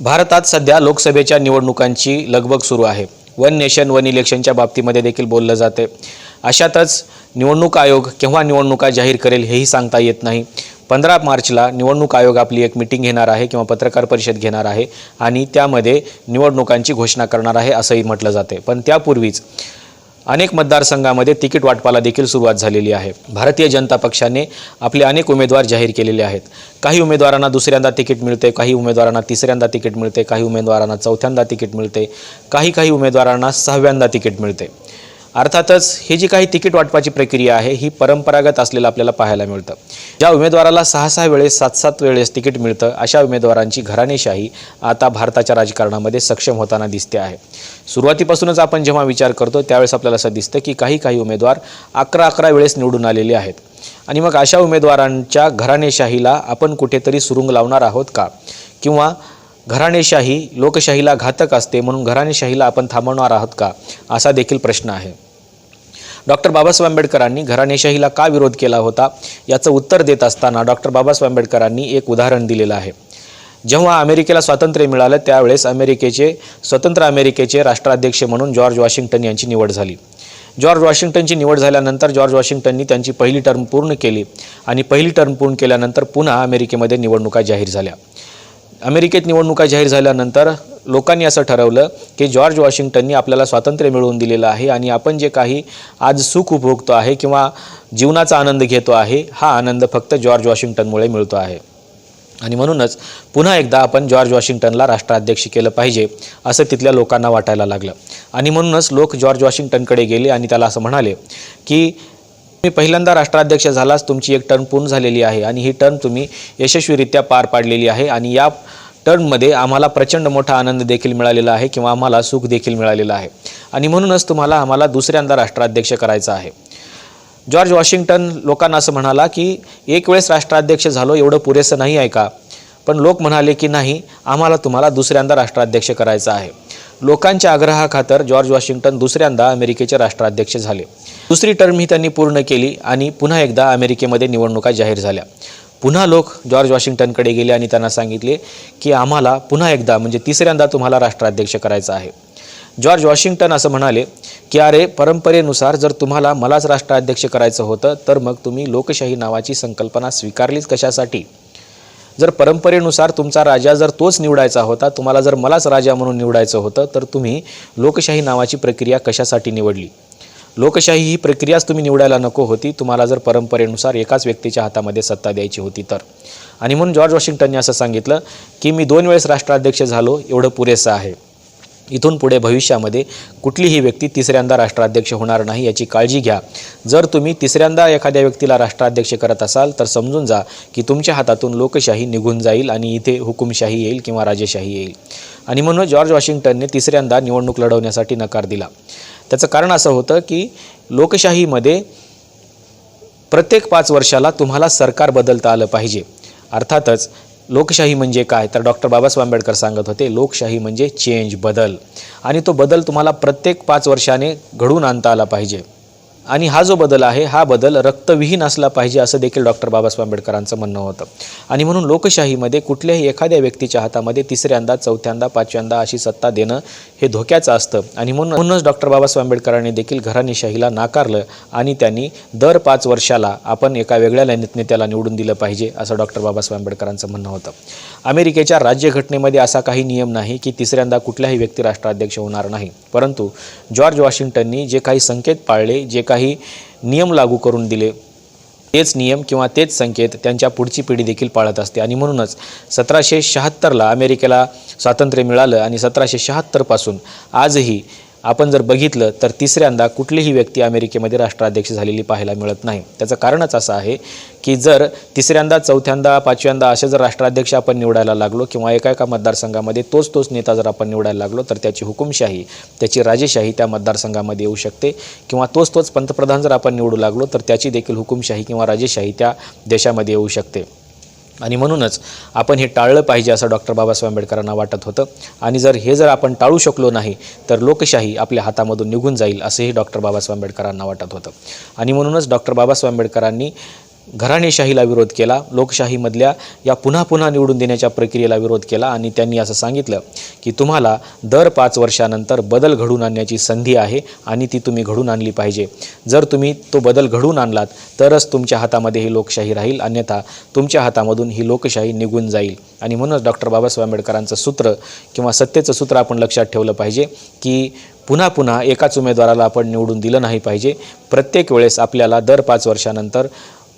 भारतात सध्या लोकसभेच्या निवडणुकांची लगबग सुरू आहे. वन नेशन वन इलेक्शनच्या बाबतीमध्ये देखील बोललं जाते. अशातच निवडणूक आयोग केव्हा निवडणुका जाहीर करेल हेही सांगता येत नाही. पंधरा मार्चला निवडणूक आयोग आपली एक मिटिंग घेणार आहे किंवा पत्रकार परिषद घेणार आहे आणि त्यामध्ये निवडणुकांची घोषणा करणार आहे असंही म्हटलं जाते. पण त्यापूर्वीच अनेक मतदारसंघामध्ये तिकीट वाटपाला देखील सुरुवात झालेली आहे. भारतीय जनता पक्षाने आपले अनेक उमेदवार जाहीर केलेले आहेत. काही उमेदवारांना दुसऱ्यांदा तिकीट मिळते काही उमेदवारांना तिसऱ्यांदा तिकीट मिळते काही उमेदवारांना चौथ्यांदा तिकीट मिळते काही काही उमेदवारांना सहाव्यांदा तिकीट मिळते. अर्थातच ही जी काही तिकीट वाटपाची प्रक्रिया आहे ही परंपरागत असलेलं आपल्याला पाहायला मिळतं. ज्या उमेदवाराला सहा सहा वेळेस सात सात वेळेस तिकीट मिळतं अशा उमेदवारांची घराणेशाही आता भारताच्या राजकारणामध्ये सक्षम होताना दिसते आहे. सुरुवातीपासूनच आपण जेव्हा विचार करतो त्यावेळेस आपल्याला असं दिसतं की काही काही उमेदवार अकरा अकरा वेळेस निवडून आलेले आहेत. आणि मग अशा उमेदवारांच्या घराणेशाहीला आपण कुठेतरी सुरुंग लावणार आहोत का? किंवा घराणेशाही लोकशाहीला घातक असते म्हणून घराणेशाहीला आपण थांबवणार आहोत का? असा देखील प्रश्न आहे. डॉक्टर बाबासाहेब आंबेडकरांनी घराणेशाहीला का विरोध केला होता याचं उत्तर देत असताना डॉक्टर बाबासाहेब आंबेडकरांनी एक उदाहरण दिलेलं आहे. जेव्हा अमेरिकेला स्वातंत्र्य मिळालं त्यावेळेस अमेरिकेचे स्वतंत्र अमेरिकेचे राष्ट्राध्यक्ष म्हणून जॉर्ज वॉशिंग्टन यांची निवड झाली. जॉर्ज वॉशिंग्टनची निवड झाल्यानंतर जॉर्ज वॉशिंग्टननी त्यांची पहिली टर्म पूर्ण केली आणि पहिली टर्म पूर्ण केल्यानंतर पुन्हा अमेरिकेमध्ये निवडणुका जाहीर झाल्या. अमेरिकेत निवडणुका जाहीर झाल्यानंतर लोकांनी असं ठरवलं की जॉर्ज वॉशिंग्टननी आपल्याला स्वातंत्र्य मिळवून दिलेलं आहे आणि आपण जे काही आज सुख उपभोगतो आहे किंवा जीवनाचा आनंद घेतो आहे हा आनंद फक्त जॉर्ज वॉशिंग्टनमुळे मिळतो आहे. आणि म्हणूनच पुन्हा एकदा आपण जॉर्ज वॉशिंग्टनला राष्ट्राध्यक्ष केलं पाहिजे असं तिथल्या लोकांना वाटायला लागलं. आणि म्हणूनच लोक जॉर्ज वॉशिंग्टनकडे गेले आणि त्याला असं म्हणाले की तुम्ही पहिल्यांदा राष्ट्राध्यक्ष झालाच तुमची एक टर्म पूर्ण झालेली आहे आणि ही टर्म तुम्ही यशस्वीरित्या पार पाडलेली आहे आणि या टर्ममध्ये आम्हाला प्रचंड मोठा आनंद देखील मिळालेला आहे किंवा आम्हाला सुख देखील मिळालेलं आहे. आणि म्हणूनच तुम्हाला आम्हाला दुसऱ्यांदा राष्ट्राध्यक्ष करायचं आहे. जॉर्ज वॉशिंग्टन लोकांना असं म्हणाला की एक वेळेस राष्ट्राध्यक्ष झालो एवढं पुरेसं नाही आहे का? पण लोक म्हणाले की नाही आम्हाला तुम्हाला दुसऱ्यांदा राष्ट्राध्यक्ष करायचं आहे. लोकांच्या आग्रहाखातर जॉर्ज वॉशिंग्टन दुसऱ्यांदा अमेरिकेचे राष्ट्राध्यक्ष झाले. दुसरी टर्म ही त्यांनी पूर्ण केली आणि पुन्हा एकदा अमेरिकेमध्ये निवडणुका जाहीर झाल्या. पुन्हा लोक जॉर्ज वॉशिंग्टनकडे गेले आणि त्यांना सांगितले की आम्हाला पुन्हा एकदा म्हणजे तिसऱ्यांदा तुम्हाला राष्ट्राध्यक्ष करायचं आहे. जॉर्ज वॉशिंग्टन असं म्हणाले की अरे परंपरेनुसार जर तुम्हाला मलाच राष्ट्राध्यक्ष करायचं होतं तर मग तुम्ही लोकशाही नावाची संकल्पना स्वीकारलीच कशासाठी? जर परंपरेनुसार तुमचा राजा जर तोच निवडायचा होता तुम्हाला जर मलाच राजा म्हणून निवडायचं होतं तर तुम्ही लोकशाही नावाची प्रक्रिया कशासाठी निवडली? लोकशाही ही प्रक्रियाच तुम्ही निवडायला नको होती. तुम्हाला जर परंपरेनुसार एकाच व्यक्तीच्या हातामध्ये सत्ता द्यायची होती तर. आणि म्हणून जॉर्ज वॉशिंग्टनने असं सांगितलं की मी दोन वेळेस राष्ट्राध्यक्ष झालो एवढं पुरेसं आहे. इथून पुढे भविष्यामध्ये कुठलीही व्यक्ती तिसऱ्यांदा राष्ट्राध्यक्ष होणार नाही याची काळजी घ्या. जर तुम्ही तिसऱ्यांदा एखाद्या व्यक्तीला राष्ट्राध्यक्ष करत असाल तर समजून जा की तुमच्या हातातून लोकशाही निघून जाईल आणि इथे हुकुमशाही येईल किंवा राजेशाही येईल. आणि म्हणून जॉर्ज वॉशिंग्टनने तिसऱ्यांदा निवडणूक लढवण्यासाठी नकार दिला. त्याचं कारण असं होतं की लोकशाहीमध्ये प्रत्येक पाच वर्षाला तुम्हाला सरकार बदलता आलं पाहिजे. अर्थातच लोकशाही म्हणजे काय? तर डॉक्टर बाबासाहेब आंबेडकर सांगत होते लोकशाही म्हणजे चेंज बदल. आणि तो बदल तुम्हाला प्रत्येक पाच वर्षाने घडवून आणता आला पाहिजे. आणि हा जो बदल आहे हा बदल रक्तविहीन असला पाहिजे असं देखील डॉक्टर बाबासाहेब आंबेडकरांचं म्हणणं होतं. आणि म्हणून लोकशाहीमध्ये कुठल्याही एखाद्या व्यक्तीच्या हातामध्ये तिसऱ्यांदा चौथ्यांदा पाचव्यांदा अशी सत्ता देणं हे धोक्याचं असतं. आणि म्हणून म्हणूनच डॉक्टर बाबासाहेब आंबेडकरांनी देखील घराणेशाहीला नाकारलं आणि त्यांनी दर पाच वर्षाला आपण एका वेगळ्या नेत्याला निवडून दिलं पाहिजे असं डॉक्टर बाबासाहेब आंबेडकरांचं म्हणणं होतं. अमेरिकेच्या राज्यघटनेमध्ये असा काही नियम नाही की तिसऱ्यांदा कुठल्याही व्यक्ती राष्ट्राध्यक्ष होणार नाही. परंतु जॉर्ज वॉशिंग्टननी जे काही संकेत पाळले जे काही काही नियम लागू करून दिले. तेच नियम किंवा तेच संकेत त्यांच्या पुढची पिढी देखील पाळत असते. आणि म्हणूनच सतराशे शहात्तरला अमेरिकेला स्वातंत्र्य मिळालं आणि सतराशे शहात्तरपासून आजही आपण जर बघितलं तर तिसऱ्यांदा कुठलीही व्यक्ती अमेरिकेमध्ये राष्ट्राध्यक्ष झालेली पाहायला मिळत नाही. त्याचं कारणच असं आहे की जर तिसऱ्यांदा चौथ्यांदा पाचव्यांदा असे जर राष्ट्राध्यक्ष आपण निवडायला लागलो किंवा एका एका मतदारसंघामध्ये तोच तोच नेता जर आपण निवडायला लागलो तर त्याची हुकुमशाही त्याची राजेशाही त्या मतदारसंघामध्ये येऊ शकते. किंवा तोच तोच पंतप्रधान जर आपण निवडू लागलो तर त्याची देखील हुकुमशाही किंवा राजेशाही त्या देशामध्ये येऊ शकते. आणि म्हणूनच आपण हे टाळलं पाहिजे असं डॉक्टर बाबासाहेब आंबेडकरांना वाटत होतं. आणि जर हे जर आपण टाळू शकलो नाही तर लोकशाही आपल्या हातामधून निघून जाईल असंही डॉक्टर बाबासाहेब आंबेडकरांना वाटत होतं. आणि म्हणूनच डॉक्टर बाबासाहेब आंबेडकरांनी घराणेशाहीला विरोध केला लोकशाहीमधल्या या पुन्हा पुन्हा निवडून देण्याच्या प्रक्रियेला विरोध केला आणि त्यांनी असं सांगितलं की तुम्हाला दर पाच वर्षानंतर बदल घडून आणण्याची संधी आहे आणि ती तुम्ही घडून आणली पाहिजे. जर तुम्ही तो बदल घडून आणलात तरच तुमच्या हातामध्ये ही लोकशाही राहील अन्यथा तुमच्या हातामधून ही लोकशाही निघून जाईल. आणि म्हणूनच डॉक्टर बाबासाहेब आंबेडकरांचं सूत्र किंवा सत्तेचं सूत्र आपण लक्षात ठेवलं पाहिजे की पुन्हा पुन्हा एकाच उमेदवाराला आपण निवडून दिलं नाही पाहिजे. प्रत्येक वेळेस आपल्याला दर पाच वर्षानंतर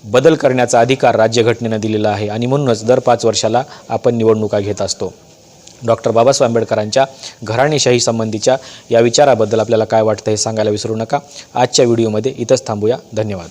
बदल करण्याचा अधिकार राज्यघटनेनं दिलेला आहे आणि म्हणूनच दर पाच वर्षाला आपण निवडणुका घेत असतो. डॉक्टर बाबासाहेब आंबेडकरांच्या घराणेशाही संबंधीच्या या विचाराबद्दल आपल्याला काय वाटतं हे सांगायला विसरू नका. आजच्या व्हिडिओमध्ये इथंच थांबूया. धन्यवाद.